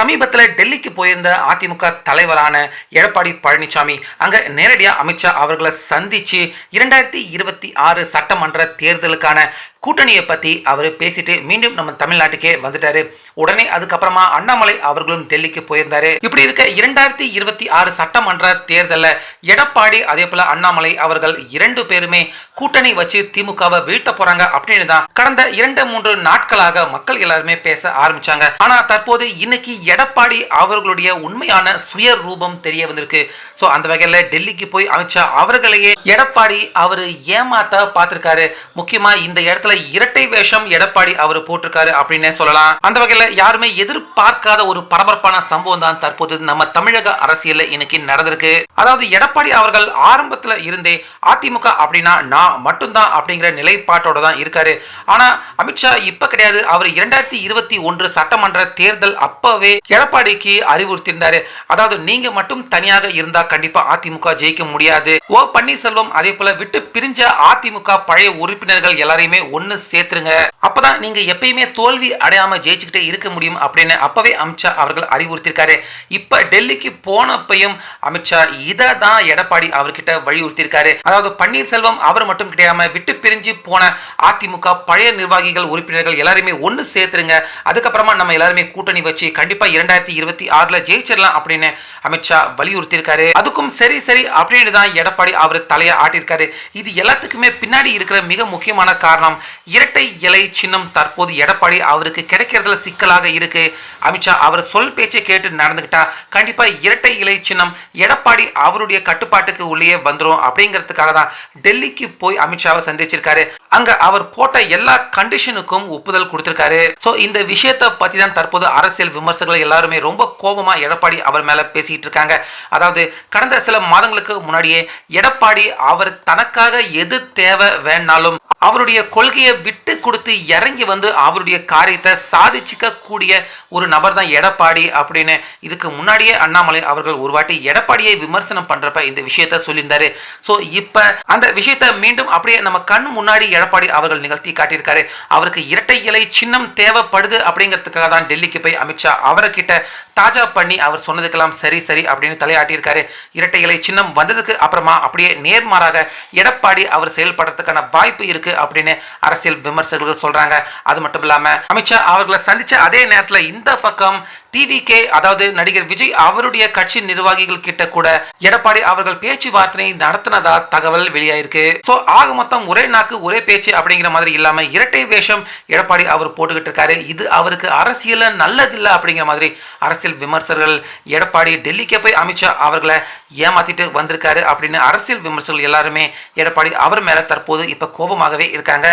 சமீபத்தில் டெல்லிக்கு போயிருந்த அதிமுக தலைவரான எடப்பாடி பழனிசாமி அங்க நேரடியாக அமித்ஷா அவர்களை சந்திச்சு இரண்டாயிரத்தி இருபத்தி ஆறு சட்டமன்ற தேர்தலுக்கான கூட்டணியை பற்றி அவர் பேசிட்டு மீண்டும் நம்ம தமிழ்நாட்டுக்கே வந்துட்டாரு. உடனே அதுக்கப்புறமா அண்ணாமலை அவர்களும் டெல்லிக்கு போயிருந்தாரு. இப்படி இருக்க இரண்டாயிரத்தி இருபத்தி ஆறு சட்டமன்ற தேர்தலில் எடப்பாடி அதே போல அண்ணாமலை அவர்கள் இரண்டு பேருமே கூட்டணி வச்சு திமுகவை வீழ்த்த போறாங்க அப்படின்னு தான் கடந்த இரண்டு மூன்று நாட்களாக மக்கள் எல்லாருமே பேச ஆரம்பிச்சாங்க. ஆனா தற்போது இன்னைக்கு எடப்பாடி அவர்களுடைய உண்மையான சுய ரூபம் தெரிய வந்திருக்கு. ஸோ அந்த வகையில் டெல்லிக்கு போய் அமித்ஷா அவர்களையே எடப்பாடி அவர் ஏமாத்த பார்த்திருக்காரு. முக்கியமா இந்த இடத்துல இரட்டை வேஷம் எடப்பாடி அவர் போட்டிருக்காரு அப்படின்னே சொல்லலாம். அந்த வகையில் யாருமே எதிர்பார்க்காத ஒரு பரபரப்பான சம்பவம் தான் தற்போது நம்ம தமிழக அரசியலில் இன்னைக்கு நடந்திருக்கு. அதாவது எடப்பாடி அவர்கள் ஆரம்பத்துல இருந்தே அதிமுக அப்படின்னா நான் மட்டும்தான் அப்படிங்கிற நிலைப்பாட்டோட தான் இருக்காரு. ஆனா அமித்ஷா இப்ப கிடையாது. அவர் இரண்டாயிரத்தி இருபத்தி ஒன்று சட்டமன்ற தேர்தல் அப்பவே எடப்பாடிக்கு அறிவுறுத்தியிருந்தாரு. அதாவது நீங்க மட்டும் தனியாக இருந்தா கண்டிப்பா அதிமுக ஜெயிக்க முடியாது. ஓ பன்னீர்செல்வம் அதே போல விட்டு பிரிஞ்ச அதிமுக பழைய உறுப்பினர்கள் எல்லாரையுமே ஒன்னு சேர்த்துருங்க. அப்பதான் நீங்க எப்பயுமே தோல்வி அடையாம ஜெயிச்சுக்கிட்டே இருக்க முடியும் அப்படின்னு அப்பவே அமித்ஷா அவர்கள் அறிவுறுத்தியிருக்காரு. இப்ப டெல்லிக்கு போனப்பையும் அமித்ஷா இதை தான் எடப்பாடி அவர்கிட்ட வலியுறுத்தியிருக்காரு. அதாவது பன்னீர்செல்வம் அவர் மட்டும் கிடையாம விட்டு பிரிஞ்சு போன அதிமுக பழைய நிர்வாகிகள் உறுப்பினர்கள் எல்லாருமே ஒன்னு சேர்த்துருங்க. அதுக்கப்புறமா நம்ம எல்லாருமே கூட்டணி வச்சு கண்டிப்பா கண்டிப்பாக இரண்டாயிரத்தி இருபத்தி ஆறில் ஜெயிச்சிடலாம் அப்படின்னு அமித்ஷா வலியுறுத்தியிருக்காரு. அதுக்கும் சரி சரி அப்படின்னு தான் எடப்பாடி அவர் தலையை ஆட்டியிருக்காரு. இது எல்லாத்துக்குமே பின்னாடி இருக்கிற மிக முக்கியமான காரணம் இரட்டை இலை சின்னம் தற்போது எடப்பாடி அவருக்கு கிடைக்கிறதுல சிக்கலாக இருக்கு. அமித்ஷா அவர் சொல் பேச்சை கேட்டு நடந்துக்கிட்டா கண்டிப்பாக இரட்டை இலை சின்னம் எடப்பாடி அவருடைய கட்டுப்பாட்டுக்கு உள்ளே வந்துடும் அப்படிங்கிறதுக்காக தான் டெல்லிக்கு போய் அமித்ஷாவை சந்திச்சிருக்காரு. அங்க அவர் போட்ட எல்லா கண்டிஷனுக்கும் ஒப்புதல் கொடுத்திருக்காரு. சோ இந்த விஷயத்தை பத்தி தான் தற்போது அரசியல் விமர்சகர்கள் எல்லாருமே ரொம்ப கோபமா எடப்பாடி அவர் மேல பேசிட்டு இருக்காங்க. அதாவது கடந்த சில மாதங்களுக்கு முன்னாடியே எடப்பாடி அவர் தனக்காக எது தேவை வேணாலும் அவருடைய கொள்கையை விட்டு கொடுத்து இறங்கி வந்து அவருடைய காரியத்தை சாதிச்சுக்க கூடிய ஒரு நபர் தான் எடப்பாடி அப்படின்னு இதுக்கு முன்னாடியே அண்ணாமலை அவர்கள் ஒரு வாட்டி எடப்பாடியை விமர்சனம் பண்றப்ப இந்த விஷயத்த சொல்லியிருந்தாரு. ஸோ இப்ப அந்த விஷயத்த மீண்டும் அப்படியே நம்ம கண் முன்னாடி எடப்பாடி அவர்கள் நிகழ்த்தி காட்டியிருக்காரு. அவருக்கு இரட்டை இலை சின்னம் தேவைப்படுது அப்படிங்கிறதுக்காக தான் டெல்லிக்கு போய் அமித்ஷா அவர்கிட்ட தாஜா பண்ணி அவர் சொன்னதுக்கெல்லாம் சரி சரி அப்படின்னு தலையாட்டியிருக்காரு. இரட்டை இலை சின்னம் வந்ததுக்கு அப்புறமா அப்படியே நேர்மாறாக எடப்பாடி அவர் செயல்படுறதுக்கான வாய்ப்பு இருக்கு அப்படின்னு அரசியல் விமர்சகர்கள் சொல்றாங்க. அது மட்டும் இல்லாம அமித்ஷா அவர்களை சந்திச்ச அதே நேரத்துல இந்த பக்கம் டிவிகே அதாவது நடிகர் விஜய் அவருடைய கட்சி நிர்வாகிகள் கிட்ட கூட எடப்பாடி அவர்கள் பேச்சுவார்த்தை நடத்தினதா தகவல் வெளியாயிருக்கு. சோ ஆக மொத்தம் ஒரே நாக்கு ஒரே பேச்சு அப்படிங்கிற மாதிரி இல்லாம இரட்டை வேஷம் எடப்பாடி அவர் போட்டுக்கிட்டு இருக்காரு. இது அவருக்கு அரசியல நல்லதில்லை அப்படிங்கிற மாதிரி அரசியல் விமர்சகர்கள் எடப்பாடி டெல்லிக்கே போய் அமித்ஷா அவர்களை ஏமாத்திட்டு வந்திருக்காரு அப்படின்னு அரசியல் விமர்சகர்கள் எல்லாருமே எடப்பாடி அவர் மேல தற்போது இப்ப கோபமாகவே இருக்காங்க.